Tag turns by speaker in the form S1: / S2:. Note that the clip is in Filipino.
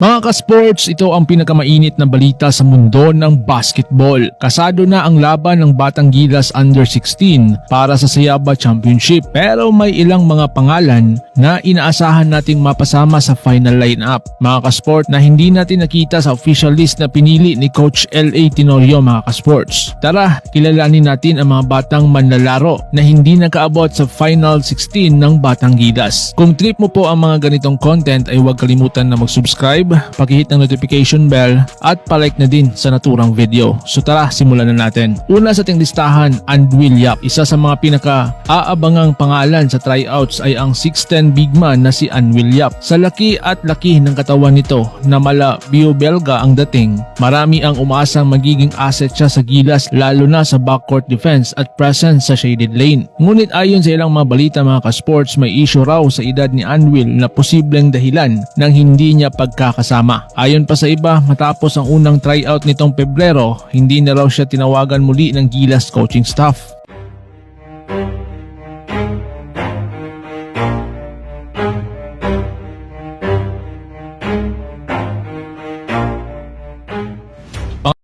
S1: Mga ka-sports, ito ang pinakamainit na balita sa mundo ng basketball. Kasado na ang laban ng Batang Gilas Under 16 para sa Sayaba Championship pero may ilang mga pangalan na inaasahan nating mapasama sa final lineup. Mga ka-sport na hindi natin nakita sa official list na pinili ni Coach L.A. Tenorio mga ka-sports. Tara, kilalanin natin ang mga batang manlalaro na hindi nakaabot sa final 16 ng Batang Gilas. Kung trip mo po ang mga ganitong content ay huwag kalimutan na mag-subscribe pakihit ng notification bell at palike na din sa naturang video. So tara, simulan na natin. Una sa ating listahan, Andwil Yap. Isa sa mga pinaka-aabangang pangalan sa tryouts ay ang 6'10 big man na si Anwil Yap. Sa laki at laki ng katawan nito na mala bio-belga ang dating, marami ang umaasang magiging asset siya sa gilas lalo na sa backcourt defense at presence sa shaded lane. Ngunit ayon sa ilang mga balita mga ka-sports, may issue raw sa edad ni Anwil na posibleng dahilan ng hindi niya kasama. Ayon pa sa iba, matapos ang unang tryout nitong Pebrero, hindi na raw siya tinawagan muli ng Gilas coaching staff. thank you